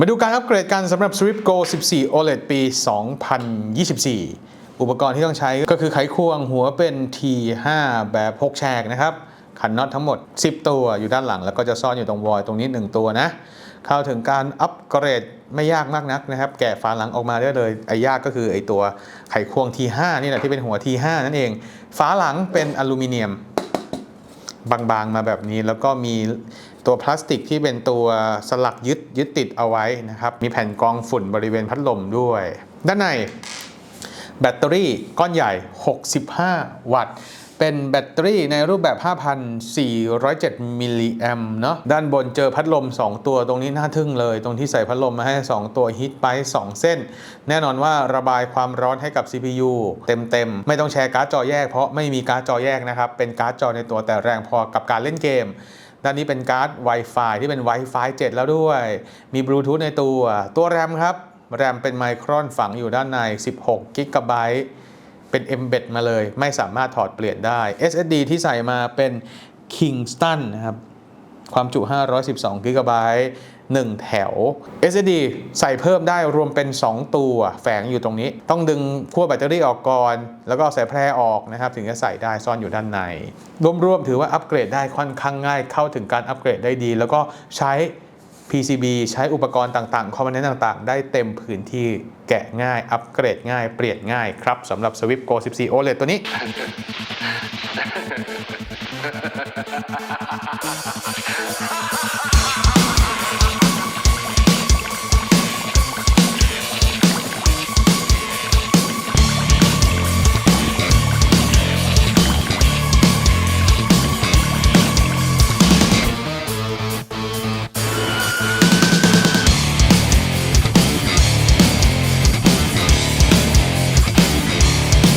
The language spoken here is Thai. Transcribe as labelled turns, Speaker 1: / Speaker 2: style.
Speaker 1: มาดูการอัปเกรดกันสำหรับ Swift Go 14 OLED ปี 2024 อุปกรณ์ที่ต้องใช้ก็คือไขควงหัวเป็น T5 แบบ6แฉกนะครับ ขันน็อตทั้งหมด 10 ตัวอยู่ด้านหลัง แล้วก็จะซ่อนอยู่ตรงวอยตรงนี้ 1 ตัวนะ เข้าถึงการอัปเกรดไม่ยากมากนักนะครับ แกะฝาหลังออกมาได้เลย ไอ้ยากก็คือไอ้ตัวไขควง T5 นี่แหละที่เป็นหัว T5 นั่นเอง ฝาหลังเป็นอลูมิเนียม บางๆมาแบบนี้แล้วก็มี ตัวพลาสติกที่เป็นตัวสลักยึดยึดติดเอาไว้นะครับ มีแผ่นกรองฝุ่นบริเวณพัดลมด้วย ด้านในแบตเตอรี่ก้อนใหญ่ 65 วัตต์ เป็นแบตเตอรี่ในรูปแบบ 5,407 มิลลิแอมเนาะ ด้านบนเจอพัดลม 2 ตัวตรงนี้น่าทึ่งเลย ตรงที่ใส่พัดลมมาให้ 2 ตัวฮิตไป 2 เส้น แน่นอนว่าระบายความร้อนให้กับ CPU เต็มๆ ไม่ต้องแชร์การ์ดจอแยกเพราะไม่มีการ์ดจอแยกนะครับ เป็นการ์ดจอในตัวแต่แรงพอกับการเล่นเกม ด้านนี้เป็นการ์ด Wi-Fi ที่เป็น Wi-Fi 7 แล้วด้วย มีบลูทูธในตัว ตัวแรมครับ แรมเป็นไมโครนฝังอยู่ด้านใน 16 g b เป็น embed มาเลย ไม่สามารถถอดเปลี่ยนได้ SSD ที่ใส่มาเป็น Kingston นะครับ ความจุ 512 g b 1 แถว SSD ใส่เพิ่มได้รวมเป็น 2 ตัวแฝงอยู่ตรงนี้ ต้องดึงขั้วแบตเตอรี่ออกก่อน แล้วก็ใสายแพร่ออกนะครับ ถึงจะใส่ได้ซ่อนอยู่ด้านใน รวมๆถือว่าอัปเกรดได้ค่อนข้างง่าย เข้าถึงการอัปเกรดได้ดี แล้วก็ใช้ PCB ใช้อุปกรณ์ต่างๆ คอมโพเนนต์ต่างๆ ได้เต็มพื้นที่แกะง่าย อัปเกรดง่าย เปลี่ยนง่ายครับสำหรับ Swift Go 14 OLED ตัวนี้